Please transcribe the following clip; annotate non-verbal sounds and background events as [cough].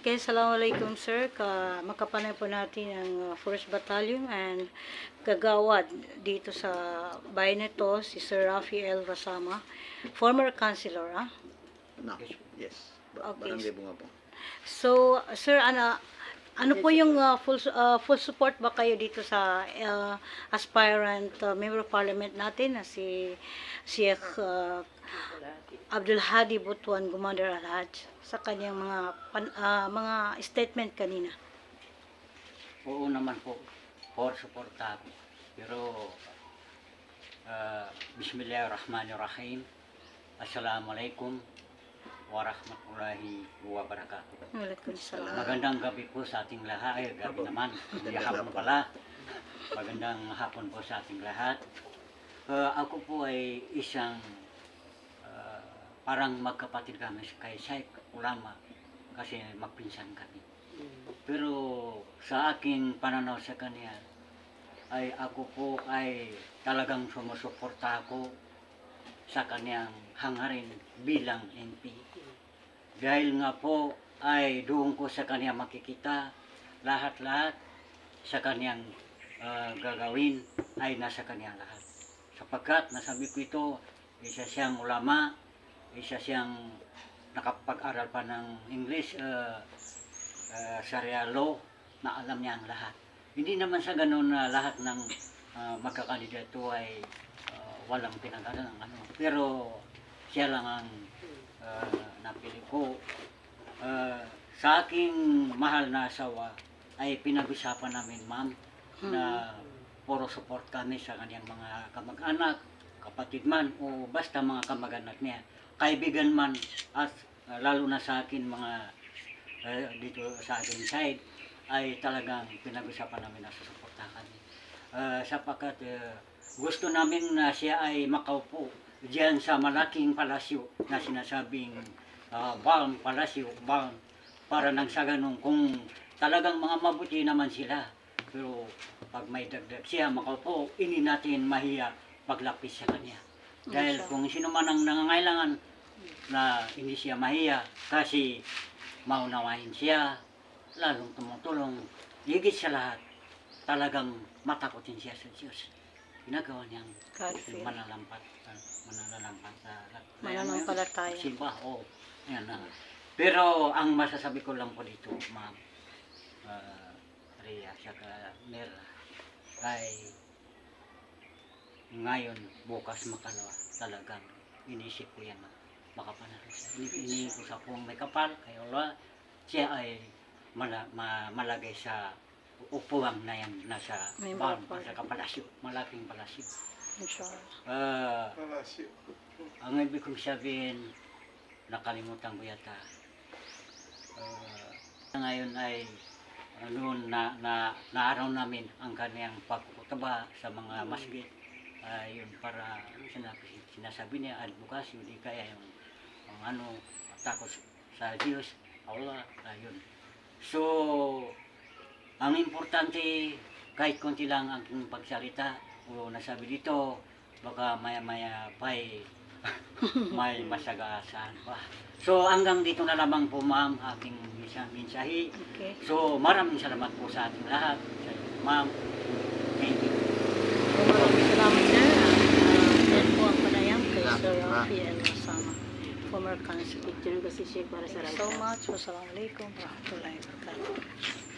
Okay, Assalamualaikum sir. Ka makapanay po natin ang uh, 1st Battalion and kagawad dito sa bayan nito si Sir Rafi L. Rasama, former councilor. Ah? No. Yes. Ba- Okay. Barangay Bunga po. So, sir, ano, ano po yung uh, full uh, full support ba kayo dito sa uh, aspirant uh, member of parliament natin na si Sheikh uh, Abdul Hadi Butuan Gumander Alhaj sa kanyang mga pan- uh, mga statement kanina. Oo naman po, for suporta ako. Pero, uh, Bismillahirrahmanirrahim. Assalamualaikum warahmatullahi wabarakatuh. Waalaikumsalam. Magandang gabi po sa ating lahat. Ay, gabi naman. Hindi hapon pala. Magandang hapon po sa ating lahat. Uh, ako po ay isang uh, parang magkapatid kami kay Sheikh Ulama kasi magpinsan kami. Pero sa aking pananaw sa kanya ay ako po ay talagang sumusuporta ako sa kanyang hangarin bilang MP. Dahil nga po ay doon ko sa kanya makikita lahat-lahat sa kanyang ah, gagawin ay nasa kanya lahat. Sapagkat nasabi ko ito, isa siyang ulama, isa siyang nakapag-aral pa ng English, uh, Sharia law, na alam niya ang lahat. Hindi naman sa ganun na lahat ng uh, magkakandidato ay walang pinag-aralan ano. Pero siya lang ang ah, napili ko. Ah, sa aking mahal na asawa ay pinag-usapan namin ma'am na puro support kami sa kanyang mga kamag-anak, kapatid man o basta mga kamag-anak niya. Kaibigan man at ah, lalo na sa akin mga eh, dito sa ating side ay talagang pinag-usapan namin na susuportahan kami. Uh, sapagkat eh, gusto namin na siya ay makaupo diyan sa malaking palasyo na sinasabing uh, Balm Palasyo, Balm, para nang sa ganun kung talagang mga mabuti naman sila. Pero pag may dagdag siya makaupo, ini natin mahiya paglapis sa kanya. Dahil kung sino man ang nangangailangan na hindi siya mahiya kasi maunawain siya, lalong tumutulong, higit sa lahat, talagang matakotin siya sa Diyos. Ginagawa niyang God-fearing. manalampat, uh, mananalampat sa Mananampalataya. Simba, oo. Yan na. Pero ang masasabi ko lang po dito, ma'am, uh, Rhea, saka Mera, ay ngayon, bukas, makalawa, talagang inisip ko yan. Makapanalo siya. Ini ko sa kung may kapal, kay Allah, siya ay mala, ma, malagay sa upuan na yan, nasa May barn, kapalasyo, malaking palasyo. Inshallah. Ah, ang ibig kong sabihin, nakalimutan ko yata. Ah, ngayon ay ano na na naaraw namin ang kaniyang pagkukutaba sa mga masjid. Ah, yun para sinabi, sinasabi niya advocacy, hindi kaya yung ang ano takot sa Diyos, Allah, ayun. So, ang importante, kahit konti lang ang pagsalita, o nasabi dito, baka maya-maya pa'y [laughs] may masagasaan pa. So, hanggang dito na lamang po ma'am, aking isang mensahe. Okay. So, maraming salamat po sa ating lahat. Ma'am. Thank you. Maraming salamat sir. Uh, yan po ang panayam kay Ah, Sir ah. Rafi L. Rasama, former councilor. Picture ko si Sheikh para sa Thank you so much. Wassalamualaikum warahmatullahi wabarakatuh.